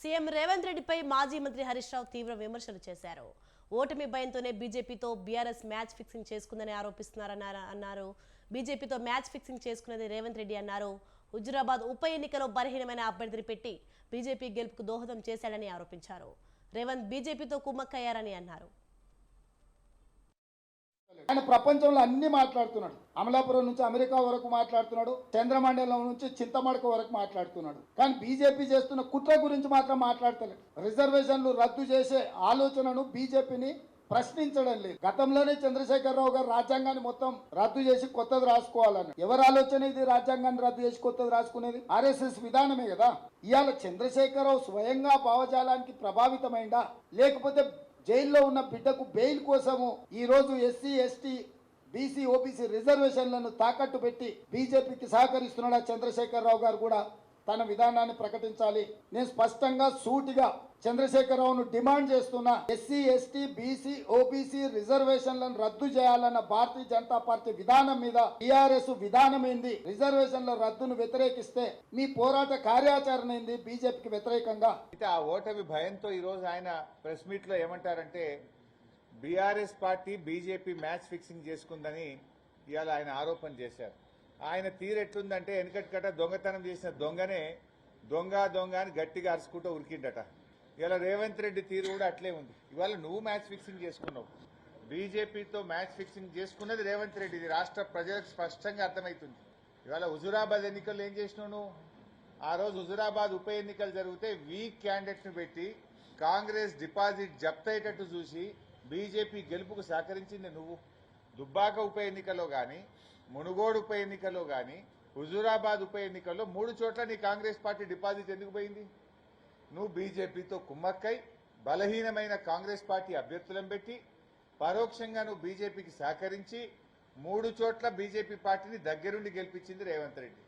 CM Revanth రెడ్డిపై మాజీ మంత్రి హరీష్ రావు తీవ్ర విమర్శలు చేశారు. ఓటమి భయంతోనే బీజేపీతో బీఆర్ఎస్ మ్యాచ్ ఫిక్సింగ్ చేసుకుందని ఆరోపిస్తున్నారన్నారు అన్నారు. బీజేపీతో మ్యాచ్ ఫిక్సింగ్ చేసుకున్నది రేవంత్ రెడ్డి అన్నారు. హుజురాబాద్ ఉప ఎన్నికలో బలహీనమైన అభ్యర్థిని పెట్టి బీజేపీ గెలుపుకు దోహదం చేశాడని ఆరోపించారు. రేవంత్ బీజేపీతో కుమ్మక్కయ్యారని అన్నారు. ఆయన ప్రపంచంలో అన్ని మాట్లాడుతున్నాడు. అమలాపురం నుంచి అమెరికా వరకు మాట్లాడుతున్నాడు. చంద్రమండలం నుంచి చింతమడక వరకు మాట్లాడుతున్నాడు. కానీ బీజేపీ చేస్తున్న కుట్ర గురించి మాత్రం మాట్లాడతలేదు. రిజర్వేషన్లు రద్దు చేసే ఆలోచనను బీజేపీని ప్రశ్నించడం లేదు. గతంలోనే చంద్రశేఖరరావు గారు రాజ్యాంగాన్ని మొత్తం రద్దు చేసి కొత్తది రాసుకోవాలని. ఎవరి ఆలోచన ఇది? రాజ్యాంగాన్ని రద్దు చేసి కొత్తది రాసుకునేది? ఆర్ఎస్ఎస్ విధానమే కదా. ఇవాళ చంద్రశేఖరరావు స్వయంగా భావజాలానికి ప్రభావితమైందా? లేకపోతే జైల్లో ఉన్న బిడ్డకు బెయిల్ కోసము ఈరోజు ఎస్సీ ఎస్టీ బీసీ ఓబీసీ రిజర్వేషన్లను తాకట్టు పెట్టి బీజేపీకి సహకరిస్తున్నాడా చంద్రశేఖరరావు గారు కూడా? తన విధానాన్ని ప్రకటించాలి. నేను స్పష్టంగా సూటిగా చంద్రశేఖరరావును డిమాండ్ చేస్తున్నా. ఎస్సీ ఎస్టీ బీసీ ఓబీసీ రిజర్వేషన్లను రద్దు చేయాలన్న భారతీయ జనతా పార్టీ విధానం మీద టీఆర్ఎస్ విధానం ఏంది? రిజర్వేషన్ల రద్దును వ్యతిరేకిస్తే మీ పోరాట కార్యాచరణ ఏంది? బీజేపీకి వ్యతిరేకంగా. అయితే ఆ ఓటమి భయంతో ఈరోజు ఆయన ప్రెస్ మీట్లో ఏమంటారంటే BRS party BJP match fixing చేసుకుందని ఇవాళ ఆయన ఆరోపణ చేశారు. ఆయన తీరెట్లుందంటే వెనకటికట దొంగతనం చేసిన దొంగనే దొంగ దొంగ అని గట్టిగా అరుచుకుంటూ ఉరికిండట. ఇలా రేవంత్ రెడ్డి తీరు కూడా అట్లే ఉంది. ఇవాళ నువ్వు మ్యాచ్ ఫిక్సింగ్ చేసుకున్నావు. బీజేపీతో మ్యాచ్ ఫిక్సింగ్ చేసుకున్నది రేవంత్ రెడ్డి. ఇది రాష్ట్ర ప్రజలకు స్పష్టంగా అర్థమవుతుంది. ఇవాళ హుజురాబాద్ ఎన్నికల్లో ఏం చేసినావు నువ్వు? ఆ రోజు హుజురాబాద్ ఉప ఎన్నికలు జరిగితే వీక్ క్యాండిడేట్ను పెట్టి కాంగ్రెస్ డిపాజిట్ జప్తయ్యేటట్టు చూసి బీజేపీ గెలుపుకు సహకరించింది నువ్వు. దుబ్బాక ఉప ఎన్నికలో కానీ మునుగోడు ఉప ఎన్నికలో కానీ హుజురాబాద్ ఉప ఎన్నికల్లో మూడు చోట్ల నీ కాంగ్రెస్ పార్టీ డిపాజిట్ ఎందుకు పోయింది? నువ్వు బీజేపీతో కుమ్మక్కై బలహీనమైన కాంగ్రెస్ పార్టీ అభ్యర్థులను పెట్టి పరోక్షంగా నువ్వు బీజేపీకి సహకరించి మూడు చోట్ల బీజేపీ పార్టీని దగ్గరుండి గెలిపించింది రేవంత్ రెడ్డి.